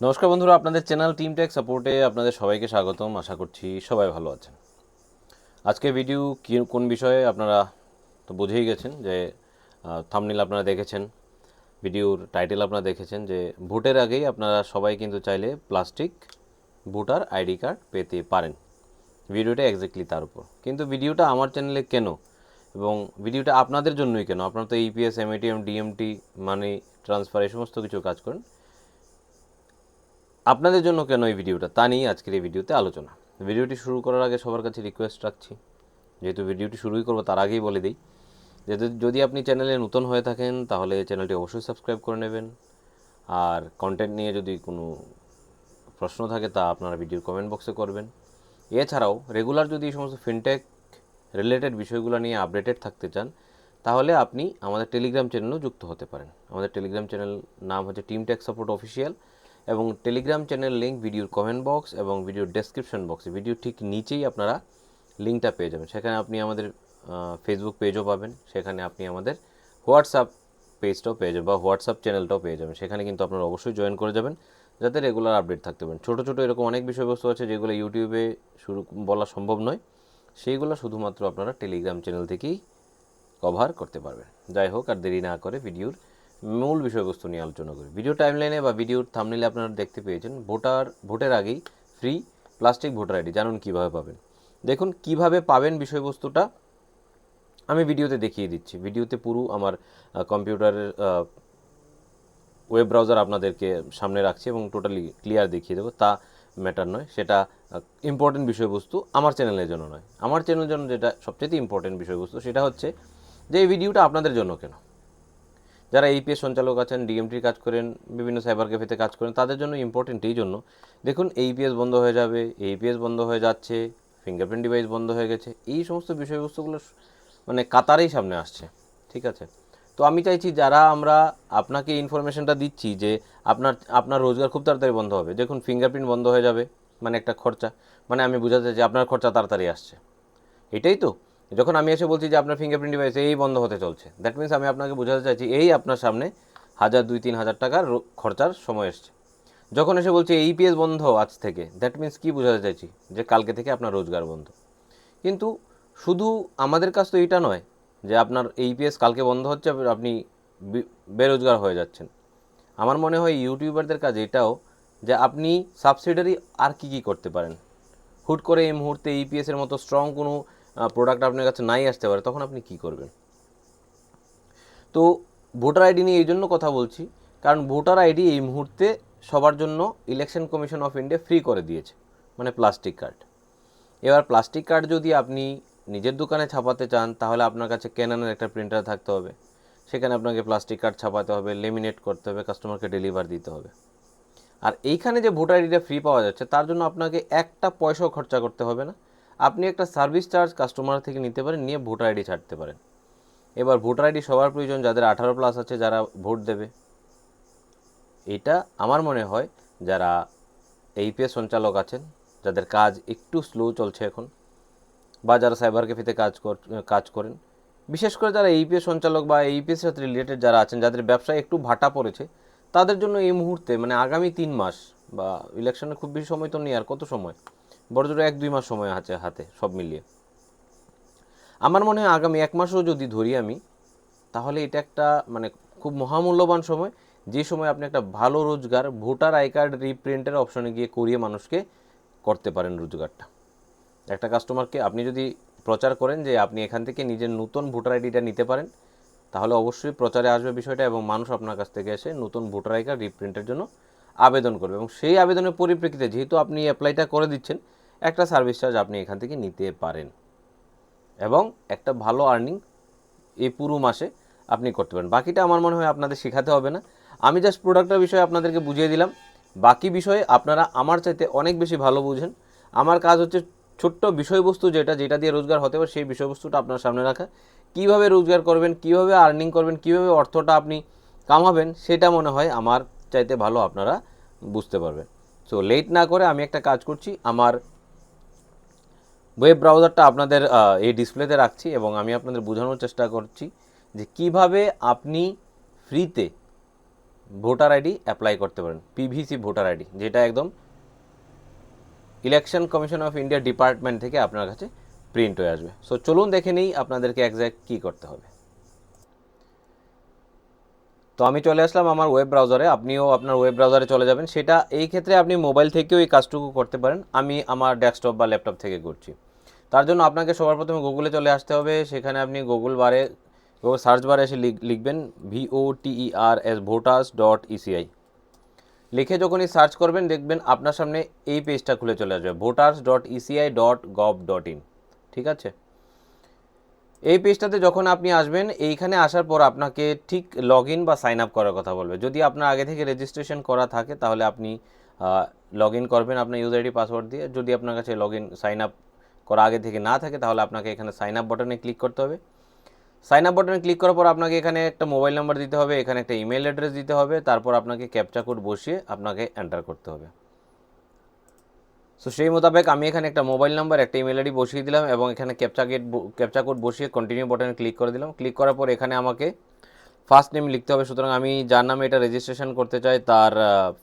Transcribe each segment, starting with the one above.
নমস্কার বন্ধুরা, আপনাদের চ্যানেল টিম টেক সাপোর্টে আপনাদের সবাইকে স্বাগতম। আশা করছি সবাই ভালো আছেন। আজকে ভিডিও কোন বিষয়ে আপনারা তো বুঝেই গেছেন যে থামনিল আপনারা দেখেছেন ভিডিওর টাইটেল আপনারা দেখেছেন যে, ভোটের আগেই আপনারা সবাই কিন্তু চাইলে প্লাস্টিক ভোটার আইডি কার্ড পেতে পারেন। ভিডিওটা এক্স্যাক্টলি তার উপর। কিন্তু ভিডিওটা আমার চ্যানেলে কেন? এবং ভিডিওটা আপনাদের জন্যই কেন? আপনারা তো EPS MATM DMT money transfer এই সমস্ত কিছু কাজ করেন। আপনাদের জন্য কেন এই ভিডিওটা? তা নিয়ে আজকের এই ভিডিওতে আলোচনা। ভিডিওটি শুরু করার আগে সবার কাছে রিকোয়েস্ট রাখছি। যেহেতু ভিডিওটি শুরুই করব, তার আগেই বলে দিই। যেহেতু যদি আপনি চ্যানেলে নতুন হয়ে থাকেন, তাহলে চ্যানেলটি অবশ্যই সাবস্ক্রাইব করে নেবেন। আর কন্টেন্ট নিয়ে যদি কোনো প্রশ্ন থাকে, তা আপনারা ভিডিওর কমেন্ট বক্সে করবেন। এছাড়াও রেগুলার যদি এই সমস্ত ফিনটেক রিলেটেড বিষয়গুলো নিয়ে আপডেটেড থাকতে চান, তাহলে আপনি আমাদের টেলিগ্রাম চ্যানেলেও যুক্ত হতে পারেন। আমাদের টেলিগ্রাম চ্যানেল নাম হচ্ছে টিম টেক সাপোর্ট অফিসিয়াল এবং টেলিগ্রাম চ্যানেল লিঙ্ক ভিডিওর কমেন্ট বক্স এবং ভিডিওর ডেসক্রিপশন বক্সে ভিডিও ঠিক নিচেই আপনারা লিঙ্কটা পেয়ে যাবেন। সেখানে আপনি আমাদের ফেসবুক পেজও পাবেন। সেখানে আপনি আমাদের হোয়াটসঅ্যাপ পেজটাও পেয়ে যাবেন বা হোয়াটসঅ্যাপ চ্যানেলটাও পেয়ে যাবেন। সেখানে কিন্তু আপনারা অবশ্যই জয়েন করে যাবেন, যাতে রেগুলার আপডেট থাকতে পারেন। ছোটো ছোটো এরকম অনেক বিষয়বস্তু আছে যেগুলো ইউটিউবে শুরু বলা সম্ভব নয়। সেইগুলো শুধুমাত্র আপনারা টেলিগ্রাম চ্যানেল থেকেই কভার করতে পারবেন। যাই হোক, আর দেরি না করে ভিডিওর মূল বিষয়বস্তু নিয়ে আলোচনা করি। ভিডিও টাইমলাইনে বা ভিডিওর থামনিলে আপনারা দেখতে পেয়েছেন, ভোটার, ভোটের আগেই ফ্রি প্লাস্টিক ভোটার আইডি জানুন কীভাবে পাবেন। দেখুন কীভাবে পাবেন বিষয়বস্তুটা, আমি ভিডিওতে দেখিয়ে দিচ্ছি। ভিডিওতে পুরো আমার কম্পিউটারের ওয়েব ব্রাউজার আপনাদেরকে সামনে রাখছি এবং টোটালি ক্লিয়ার দেখিয়ে দেবো। তা ম্যাটার নয়, সেটা ইম্পর্টেন্ট বিষয়বস্তু আমার চ্যানেলের জন্য নয়। আমার চ্যানেলের জন্য যেটা সবচেয়ে ইম্পর্টেন্ট বিষয়বস্তু, সেটা হচ্ছে যে এই ভিডিওটা আপনাদের জন্য কেন? যারা এইপিএস সঞ্চালক আছেন ডিএমটির কাজ করেন, বিভিন্ন সাইবার ক্যাফেতে কাজ করেন, তাদের জন্য ইম্পর্টেন্ট এই জন্য। দেখুন এইপিএস বন্ধ হয়ে যাবে এইপিএস বন্ধ হয়ে যাচ্ছে ফিঙ্গারপ্রিন্ট ডিভাইস বন্ধ হয়ে গেছে, এই সমস্ত বিষয়বস্তুগুলো মানে কাতারেই সামনে আসছে, ঠিক আছে? তো আমি চাইছি যারা আমরা আপনাকে ইনফরমেশনটা দিচ্ছি যে আপনার আপনার রোজগার খুব তাড়াতাড়ি বন্ধ হবে। দেখুন ফিঙ্গারপ্রিন্ট বন্ধ হয়ে যাবে মানে একটা খরচা। মানে আমি বোঝাতে চাই যে আপনার খরচা তাড়াতাড়ি আসছে। এটাই তো। যখন আমি এসে বলছি যে আপনার ফিঙ্গারপ্রিন্ট ডিভাইস এই বন্ধ হতে চলছে দ্যাট মিন্স আমি আপনাকে বোঝাতে চাইছি এই আপনার সামনে হাজার, দুই, তিন হাজার টাকার খরচার সময় এসছে। যখন এসে বলছি এইপিএস বন্ধ আজ থেকে দ্যাট মিন্স কী বোঝাতে চাইছি? যে কালকে থেকে আপনার রোজগার বন্ধ। কিন্তু শুধু আমাদের কাছ তো এইটা নয় যে আপনার এইপিএস কালকে বন্ধ হচ্ছে আপনি বেরোজগার হয়ে যাচ্ছেন। আমার মনে হয় ইউটিউবারদের কাজ এটাও যে আপনি সাবসিডারি আর কি কি করতে পারেন। হুট করে এই মুহূর্তে ইপিএস এর মতো স্ট্রং কোনো প্রোডাক্ট আপনার কাছে নাই আসতে পারে, তখন আপনি কি করবেন? তো ভোটার আইডি নিয়ে এই জন্য কথা বলছি, কারণ ভোটার আইডি এই মুহূর্তে সবার জন্য election commission of India free করে দিয়েছে মানে প্লাস্টিক কার্ড এবার প্লাস্টিক কার্ড যদি আপনি নিজের দোকানে ছাপাতে চান, তাহলে আপনার কাছে ক্যানানের একটা প্রিন্টার থাকতে হবে। সেখানে আপনাকে প্লাস্টিক কার্ড ছাপাতে হবে লেমিনেট করতে হবে কাস্টমারকে ডেলিভার দিতে হবে। আর এইখানে যে ভোটার আইডিটা ফ্রি পাওয়া যাচ্ছে, তার জন্য আপনাকে একটা পয়সাও খরচা করতে হবে না। আপনি একটা সার্ভিস চার্জ কাস্টমার থেকে নিতে পারেন, নিয়ে ভোটার আইডি ছাড়তে পারেন। এবার ভোটার আইডি সবার প্রয়োজন, যাদের আঠারো প্লাস আছে যারা ভোট দেবে। এটা আমার মনে হয় যারা এইপিএস সঞ্চালক আছেন, যাদের কাজ একটু স্লো চলছে এখন, বা যারা সাইবার ক্যাফেতে কাজ কর, কাজ করেন, বিশেষ করে যারা এইপিএস সঞ্চালক বা এইপিএস সাথে রিলেটেড যারা আছেন, যাদের ব্যবসায় একটু ভাটা পড়েছে, তাদের জন্য এই মুহূর্তে মানে আগামী তিন মাস বা ইলেকশনে খুব বেশি সময় তো নেই আর কত সময়? বড় জোরে এক, দুই মাস সময় আছে হাতে, সব মিলিয়ে। আমার মনে হয় আগামী এক মাসও যদি ধরি আমি, তাহলে এটা একটা মানে খুব মহামূল্যবান সময়। যে সময় আপনি একটা ভালো রোজগার, ভোটার আই কার্ড রিপ্রিন্টের অপশনে গিয়ে করিয়ে মানুষকে করতে পারেন রোজগারটা। একটা কাস্টমারকে আপনি যদি প্রচার করেন যে আপনি এখান থেকে নিজের নতুন ভোটার আইডিটা নিতে পারেন, তাহলে অবশ্যই প্রচারে আসবে বিষয়টা এবং মানুষ আপনার কাছ থেকে এসে নতুন ভোটার আই কার্ড রিপ্রিন্টের জন্য আবেদন করবে। এবং সেই আবেদনের পরিপ্রেক্ষিতে যেহেতু আপনি অ্যাপ্লাইটা করে দিচ্ছেন একটা সার্ভিস চার্জ আপনি এখান থেকে নিতে পারেন। এবং একটা ভালো আর্নিং এই পুরো মাসে আপনি করতে পারেন। বাকিটা আমার মনে হয় আপনাদের শেখাতে হবে না। আমি জাস্ট প্রোডাক্টের বিষয়ে আপনাদেরকে বুঝিয়ে দিলাম। বাকি বিষয়ে আপনারা আমার চাইতে অনেক বেশি ভালো বুঝেন। আমার কাজ হচ্ছে ছোট্ট বিষয়বস্তু যেটা যেটা দিয়ে রোজগার হতে পারে, সেই বিষয়বস্তুটা আপনার সামনে রাখা। কীভাবে রোজগার করবেন, কীভাবে আর্নিং করবেন, কীভাবে অর্থটা আপনি কামাবেন, সেটা মনে হয় আমার চাইতে ভালো আপনারা বুঝতে পারবেন। সো লেট না করে আমি একটা কাজ করছি। আমার ওয়েব ব্রাউজারটা আপনাদের এই ডিসপ্লেতে রাখছি এবং আমি আপনাদের বোঝানোর চেষ্টা করছি যে কীভাবে আপনি ফ্রিতে ভোটার আইডি অ্যাপ্লাই করতে পারেন পিভিসি ভোটার আইডি, যেটা একদম election commission of India department থেকে আপনার কাছে প্রিন্ট হয়ে আসবে। সো চলুন দেখে নিই আপনাদেরকে একজ্যাক্ট কী করতে হবে। তো আমি চলে আসলাম আমার ওয়েব ব্রাউজারে আপনিও আপনার ওয়েব ব্রাউজারে চলে যাবেন। সেটা এই ক্ষেত্রে আপনি মোবাইল থেকেও এই কাজটুকু করতে পারেন। আমি আমার ডেস্কটপ বা ল্যাপটপ থেকে করছি। তার জন্য আপনাকে সবার প্রথমে গুগলে চলে আসতে হবে। সেখানে আপনি গুগল বারে গুগল সার্চ বারে এসে লিখ- লিখবেন V O T E R S voters dot ECI লিখে যখনই সার্চ করবেন, দেখবেন আপনার সামনে এই পেজটা খুলে চলে আসবে voters dot ECI dot gov dot in ঠিক আছে? এই পেজটাতে যখন আপনি আসবেন, এইখানে আসার পর আপনাকে ঠিক লগ ইন বা সাইন আপ করার কথা বলবে। যদি আপনার আগে থেকে রেজিস্ট্রেশন করা থাকে, তাহলে আপনি লগ ইন করবেন আপনার ইউজার আইডি পাসওয়ার্ড দিয়ে। যদি আপনার কাছে লগ ইন সাইন আপ করা আগে থেকে না থাকে, তাহলে আপনাকে এখানে সাইন আপ বাটনে ক্লিক করতে হবে। সাইন আপ বাটনে ক্লিক করার পর আপনাকে এখানে একটা মোবাইল নাম্বার দিতে হবে, এখানে একটা ইমেল অ্যাড্রেস দিতে হবে, তারপর আপনাকে ক্যাপচা কোড বসিয়ে আপনাকে এন্টার করতে হবে। সো সেই মোতাবেক আমি এখানে একটা মোবাইল নাম্বার একটা ইমেল আইডি বসিয়ে দিলাম এবং এখানে ক্যাপচা গেট ক্যাপচা কোড বসিয়ে কন্টিনিউ বাটনে ক্লিক করে দিলাম। ক্লিক করার পর এখানে আমাকে ফার্স্ট নেম লিখতে হবে, সুতরাং আমি যার নামে এটা রেজিস্ট্রেশন করতে চাই, তার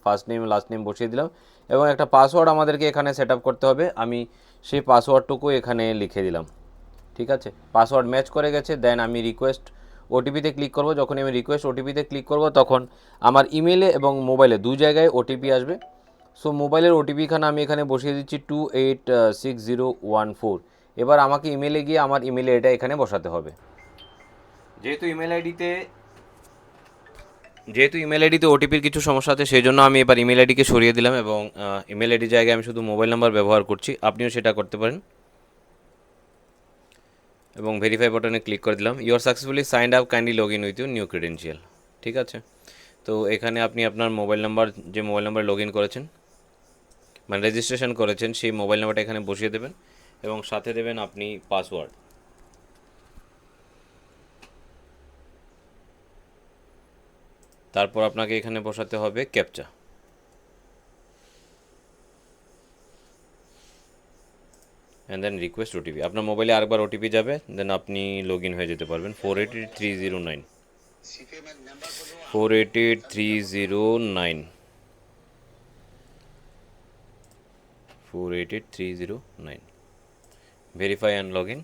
ফার্স্ট নেম লাস্ট নেম বসিয়ে দিলাম এবং একটা পাসওয়ার্ড আমাদেরকে এখানে সেট করতে হবে। আমি সেই পাসওয়ার্ডটুকু এখানে লিখে দিলাম। ঠিক আছে? পাসওয়ার্ড ম্যাচ করে গেছে, দেন আমি রিকোয়েস্ট ওটিপিতে ক্লিক করব। যখন আমি রিকোয়েস্ট ওটিপিতে ক্লিক করব, তখন আমার ইমেলে এবং মোবাইলে দু জায়গায় ওটিপি আসবে। সো মোবাইলের ওটিপি খানা আমি এখানে বসিয়ে দিচ্ছি two eight six zero one four এবার আমাকে ইমেলে গিয়ে আমার ইমেলে এটা এখানে বসাতে হবে। যেহেতু ইমেল আইডিতে যেহেতু ইমেল আইডিতে ওটিপির কিছু সমস্যা আছে, সেই জন্য আমি এবার ইমেল আইডিকে সরিয়ে দিলাম এবং ইমেল আইডির জায়গায় আমি শুধু মোবাইল নাম্বার ব্যবহার করছি। আপনিও সেটা করতে পারেন। এবং ভেরিফাই বাটনে ক্লিক করে দিলাম। Your successfully signed up kindly log in with you new credential ঠিক আছে? তো এখানে আপনি আপনার মোবাইল নাম্বার যে মোবাইল নাম্বার লগ ইন করেছেন মানে রেজিস্ট্রেশন করেছেন, সেই মোবাইল নাম্বারটা এখানে বসিয়ে দেবেন এবং সাথে দেবেন আপনি পাসওয়ার্ড তারপর আপনাকে এখানে বসাতে হবে captcha. And then request OTP আপনার মোবাইলে আরেকবার ওটিপি যাবে দেন আপনি লগ ইন হয়ে যেতে পারবেন। Four eight eight three zero nine four eight eight three zero nine four eight eight three zero nine verify and log in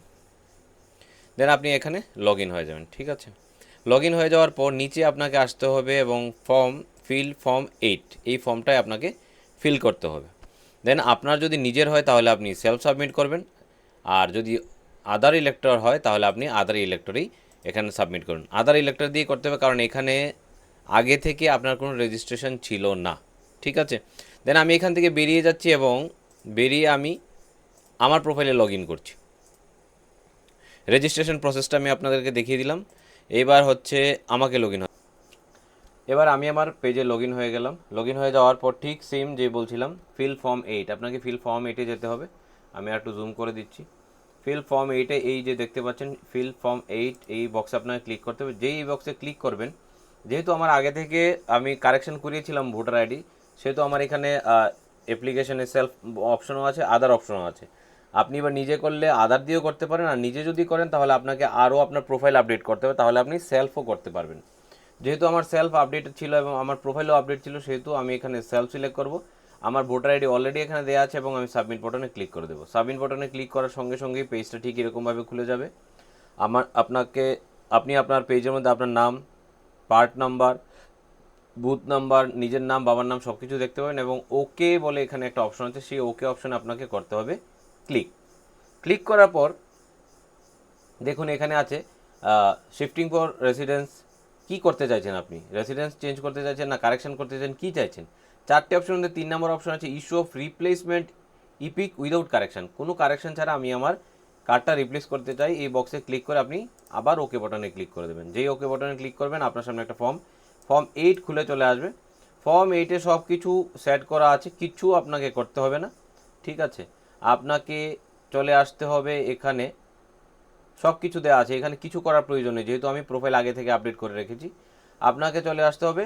then আপনি এখানে লগ ইন হয়ে যাবেন, ঠিক আছে? লগ ইন হয়ে যাওয়ার পর নিচে আপনাকে আসতে হবে এবং ফর্ম ফিল ফর্ম এইট এই ফর্মটাই আপনাকে ফিল করতে হবে। দেন আপনার যদি নিজের হয় তাহলে আপনি সেলফ সাবমিট করবেন। আর যদি আদার ইলেক্টর হয় তাহলে আপনি আদার ইলেক্টরেই এখানে সাবমিট করুন। আদার ইলেক্টর দিয়ে করতে হবে কারণ এখানে আগে থেকে আপনার কোনো রেজিস্ট্রেশন ছিল না। ঠিক আছে? দেন আমি এখান থেকে বেরিয়ে যাচ্ছি এবং বেরিয়ে আমি আমার প্রোফাইলে লগ ইন করছি। রেজিস্ট্রেশন প্রসেসটা আমি আপনাদেরকে দেখিয়ে দিলাম। এবার হচ্ছে আমাকে লগ ইন এবার আমি আমার পেজে লগ ইন হয়ে গেলাম। লগ ইন হয়ে যাওয়ার পর ঠিক সেম যে বলছিলাম ফিল ফর্ম এইট আপনাকে ফিল ফর্ম এইটে যেতে হবে। আমি একটু জুম করে দিচ্ছি। ফিল ফর্ম এইটে এই যে দেখতে পাচ্ছেন ফিল ফর্ম এইট এই বক্সে আপনাকে ক্লিক করতে হবে। যেই বক্সে ক্লিক করবেন, যেহেতু আমার আগে থেকে আমি কারেকশন করিয়েছিলাম ভোটার আইডি সেহেতু আমার এখানে অ্যাপ্লিকেশনে সেলফ অপশনও আছে আদার অপশনও আছে। আপনি এবার নিজে করলে আদার দিয়েও করতে পারেন, আর নিজে যদি করেন তাহলে আপনাকে আরও আপনার প্রোফাইল আপডেট করতে হবে, তাহলে আপনি সেলফও করতে পারবেন। যেহেতু আমার সেলফ আপডেট ছিল এবং আমার প্রোফাইলও আপডেট ছিল, সেহেতু আমি এখানে সেলফ সিলেক্ট করব। আমার ভোটার আইডি অলরেডি এখানে দেওয়া আছে এবং আমি সাবমিট বাটনে ক্লিক করে দেবো। সাবমিট বাটনে ক্লিক করার সঙ্গে সঙ্গেই পেজটা ঠিক এরকমভাবে খুলে যাবে। আমার, আপনাকে, আপনি আপনার পেজের মধ্যে আপনার নাম পার্ট নাম্বার বুথ নাম্বার নিজের নাম, বাবার নাম সব কিছু দেখতে পাবেন এবং ওকে বলে এখানে একটা অপশন আছে, সেই ওকে অপশনে আপনাকে করতে হবে। ক্লিক। ক্লিক করার পর দেখুন এখানে আছে শিফটিং ফর রেসিডেন্স কি করতে চাইছেন আপনি? রেসিডেন্স চেঞ্জ করতে চাইছেন না কারেকশন করতে চাইছেন, কি চাইছেন? চারটে অপশন মধ্যে তিন নম্বর অপশন আছে issue of replacement EPIC without correction কোনো কারেকশন ছাড়া আমি আমার কার্ডটা রিপ্লেস করতে চাই, এই বক্সে ক্লিক করে আপনি আবার ওকে বাটনে ক্লিক করে দেবেন। যেই ওকে বাটনে ক্লিক করবেন, আপনার সামনে একটা ফর্ম ফর্ম এইট খুলে চলে আসবে। ফর্ম এইটে সব কিছু সেট করা আছে কিচ্ছু আপনাকে করতে হবে না, ঠিক আছে? আপনাকে চলে আসতে হবে এখানে। সব কিছু দেওয়া আছে, এখানে কিছু করার প্রয়োজন নেই, যেহেতু আমি প্রোফাইল আগে থেকে আপডেট করে রেখেছি। আপনাকে চলে আসতে হবে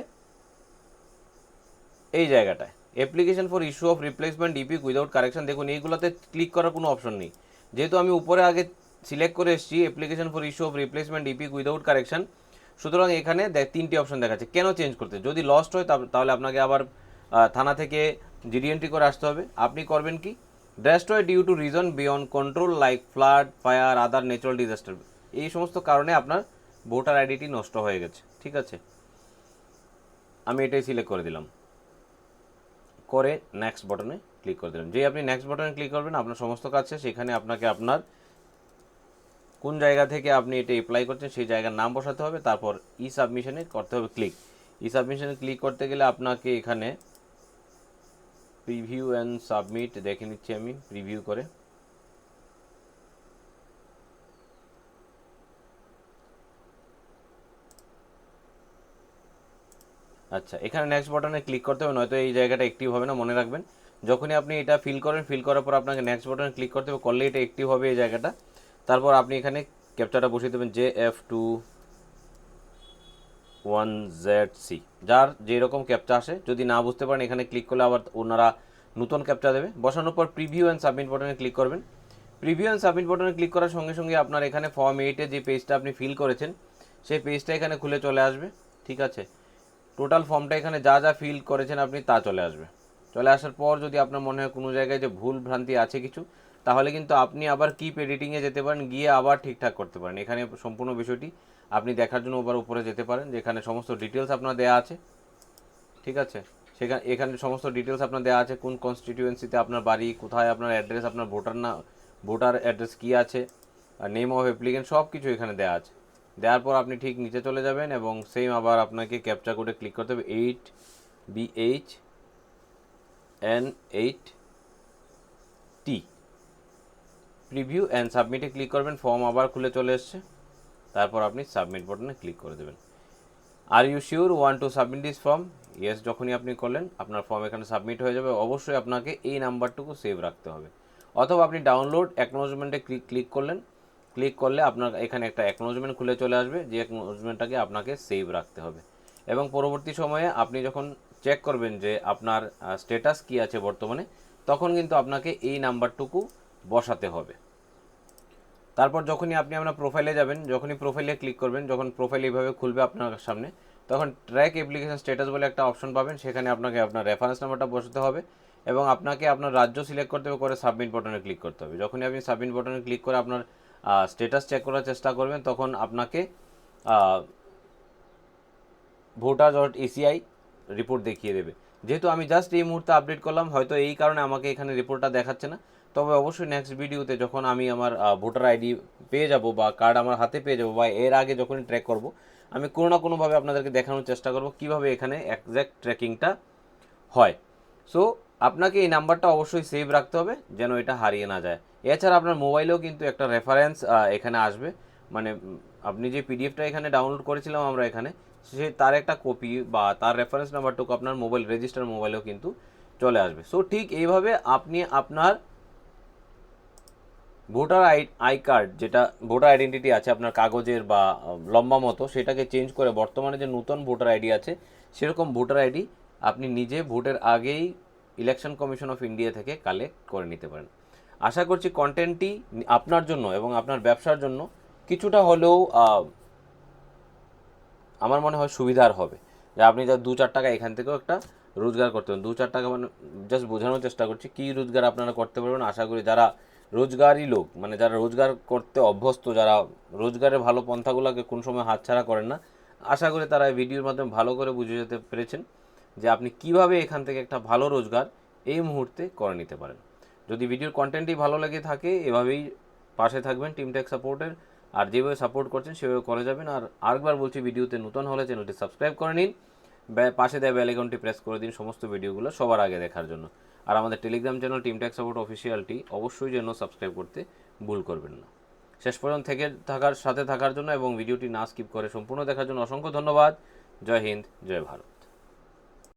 এই জায়গাটায়। Application for issue of replacement EPIC without correction দেখুন, এইগুলোতে ক্লিক করার কোনো অপশন নেই। যেহেতু আমি উপরে আগে সিলেক্ট করে এসেছি application for issue of replacement EPIC without correction সুতরাং এখানে তিনটি অপশন দেখাচ্ছে। কেন চেঞ্জ করতে? যদি লস্ট হয়, তাহলে আপনাকে আবার থানা থেকে জিডি এন্ট্রি করে আসতে হবে। আপনি করবেন কি? Destroy due to reason beyond control like flood fire other natural disaster এই সমস্ত কারণে আপনার ভোটার আইডিটি নষ্ট হয়ে গেছে, ঠিক আছে? আমি এটাই সিলেক্ট করে দিলাম। করে নেক্সট বটনে ক্লিক করে দিলাম। যেই আপনি নেক্সট বটনে ক্লিক করবেন, আপনার সমস্ত কাজ সেখানে আপনাকে আপনার কোন জায়গা থেকে আপনি এটা অ্যাপ্লাই করছেন, সেই জায়গার নাম বসাতে হবে, তারপর ই সাবমিশনে করতে হবে ক্লিক ই সাবমিশনে ক্লিক করতে গেলে আপনাকে এখানে প্রিভিউ অ্যান্ড সাবমিট দেখে নিচ্ছি আমি প্রিভিউ করে। আচ্ছা এখানে নেক্সট বাটনে ক্লিক করতে হবে, নয়তো এই জায়গাটা অ্যাক্টিভ হবে না, মনে রাখবেন। যখনই আপনি এটা ফিল করেন ফিল করার পর আপনাকে নেক্সট বাটনে ক্লিক করতে হবে করলে এটা অ্যাক্টিভ হবে এই জায়গাটা। তারপর আপনি এখানে ক্যাপচারটা বসিয়ে দেবেন J F two one Z C যার যেরকম ক্যাপচা আসে, যদি না বুঝতে পারেন, এখানে ক্লিক করলে আবার ওনারা নতুন ক্যাপচা দেবে। বসানোর পর প্রিভিউ অ্যান্ড সাবমিট বটনে ক্লিক করবেন। প্রিভিউ অ্যান্ড সাবমিট বটনে ক্লিক করার সঙ্গে সঙ্গে আপনার এখানে ফর্ম এইটে যে পেজটা আপনি ফিল করেছেন, সেই পেজটা এখানে খুলে চলে আসবে, ঠিক আছে? টোটাল ফর্মটা এখানে যা যা ফিল করেছেন আপনি তা চলে আসবে। চলে আসার পর যদি আপনার মনে হয় কোনো জায়গায় যে ভুল ভ্রান্তি আছে কিছু, তাহলে কিন্তু আপনি আবার কিপ এডিটিংয়ে যেতে পারেন, গিয়ে আবার ঠিকঠাক করতে পারেন। এখানে সম্পূর্ণ বিষয়টি আপনি দেখার জন্য ওবার উপরে যেতে পারেন, যেখানে সমস্ত ডিটেলস আপনার দেওয়া আছে। ঠিক আছে? সেখানে, এখানে সমস্ত ডিটেলস আপনার দেওয়া আছে, কোন কনস্টিটিউয়েন্সিতে আপনার বাড়ি, কোথায় আপনার অ্যাড্রেস আপনার ভোটার না ভোটার অ্যাড্রেস কী আছে নেম অফ অ্যাপ্লিকেন্ট সব কিছু এখানে দেওয়া আছে। দেওয়ার পর আপনি ঠিক নিচে চলে যাবেন এবং সেম আবার আপনাকে ক্যাপচা কোডে ক্লিক করতে হবে eight B H N eight T preview and সাবমিটে ক্লিক করবেন ফর্ম আবার খুলে চলে এসছে। তারপর আপনি সাবমিট বাটনে ক্লিক করে দেবেন। Are you sure want to submit this form yes যখনই আপনি করলেন, আপনার ফর্ম এখানে সাবমিট হয়ে যাবে। অবশ্যই আপনাকে এই নাম্বারটুকু সেভ রাখতে হবে। অথবা আপনি ডাউনলোড অ্যাকনোলজমেন্টে ক্লিক ক্লিক করলেন। ক্লিক করলে আপনার এখানে একটা অ্যাকনোলজমেন্ট খুলে চলে আসবে। যে অ্যাকনোলজমেন্টটাকে আপনাকে সেভ রাখতে হবে। এবং পরবর্তী সময়ে আপনি যখন চেক করবেন যে আপনার স্ট্যাটাস কী আছে বর্তমানে, তখন কিন্তু আপনাকে এই নাম্বারটুকু বসাতে হবে। তারপর যখনই আপনি আপনার প্রোফাইলে যাবেন, যখনই প্রোফাইলে ক্লিক করবেন, যখন প্রোফাইল এইভাবে খুলবে আপনার সামনে, তখন ট্র্যাক অ্যাপ্লিকেশন স্ট্যাটাস বলে একটা অপশন পাবেন, সেখানে আপনাকে আপনার রেফারেন্স নাম্বারটা বসাতে হবে এবং আপনাকে আপনার রাজ্য সিলেক্ট করতে হবে, করে সাবমিট বাটনে ক্লিক করতে হবে। যখনই আপনি সাবমিট বাটনে ক্লিক করে আপনার স্ট্যাটাস চেক করার চেষ্টা করবেন, তখন আপনাকে ভোটার ডট এসিআই রিপোর্ট দেখিয়ে দেবে। যেহেতু আমি জাস্ট এই মুহূর্তে আপডেট করলাম, হয়তো এই কারণে আমাকে এখানে রিপোর্টটা দেখাচ্ছে না। তবে অবশ্যই নেক্সট ভিডিওতে যখন আমি আমার ভোটার আইডি পেয়ে যাব বা কার্ড আমার হাতে পেয়ে যাব বা এর আগে যখনই ট্র্যাক করব, আমি কোনো না কোনোভাবে আপনাদেরকে দেখানোর চেষ্টা করব কীভাবে এখানে এক্স্যাক্ট ট্র্যাকিংটা হয়। সো আপনাকে এই নাম্বারটা অবশ্যই সেভ রাখতে হবে যেন এটা হারিয়ে না যায়। এছাড়া আপনার মোবাইলেও কিন্তু একটা রেফারেন্স এখানে আসবে। মানে আপনি যে পিডিএফটা এখানে ডাউনলোড করেছিলাম আমরা এখানে, সে তার একটা কপি বা তার রেফারেন্স নাম্বারটুকু আপনার মোবাইল রেজিস্টার মোবাইলেও কিন্তু চলে আসবে। সো ঠিক এইভাবে আপনি আপনার ভোটার আই কার্ড যেটা ভোটার আইডেন্টিটি আছে আপনার কাগজের বা লম্বা মতো, সেটাকে চেঞ্জ করে বর্তমানে যে নতুন ভোটার আইডি আছে, সেরকম ভোটার আইডি আপনি নিজে ভোটের আগেই ইলেকশন কমিশন অফ ইন্ডিয়া থেকে কালেক্ট করে নিতে পারেন। আশা করছি কন্টেন্টটি আপনার জন্য এবং আপনার ব্যবসার জন্য কিছুটা হলেও আমার মনে হয় সুবিধার হবে। যে আপনি যা দু চার টাকা এখান থেকেও একটা রোজগার করতে পারেন। দু চার টাকা মানে জাস্ট বোঝানোর চেষ্টা করছি, কী রোজগার আপনারা করতে পারবেন। আশা করি যারা রোজগারই লোক। মানে যারা রোজগার করতে অভ্যস্ত, যারা রোজগারের ভালো পন্থাগুলোকে কোন সময় হাতছাড়া করেন না, আশা করি তারা এই ভিডিওর মাধ্যমে ভালো করে বুঝে যেতে পেরেছেন যে আপনি কীভাবে এখান থেকে একটা ভালো রোজগার এই মুহূর্তে করে নিতে পারেন। যদি ভিডিওর কন্টেন্টই ভালো লেগে থাকে, এভাবেই পাশে থাকবেন টিম টেক সাপোর্টের আর যেভাবে সাপোর্ট করছেন, সেভাবে করে যাবেন। আর আরেকবার বলছি, ভিডিওতে নতুন হলে চ্যানেলটি সাবস্ক্রাইব করে নিন। পাশে দেওয়া বেল প্রেস করে দিন সমস্ত ভিডিওগুলো সবার আগে দেখার জন্য। আর আমাদের Telegram channel team tax support অফিসিয়ালটি অবশ্যই যেন সাবস্ক্রাইব করতে ভুল করবেন না। শেষ পর্যন্ত থেকে থাকার, সাথে থাকার জন্য এবং ভিডিওটি না স্কিপ করে সম্পূর্ণ দেখার জন্য অসংখ্য ধন্যবাদ। জয় হিন্দ, জয় ভারত।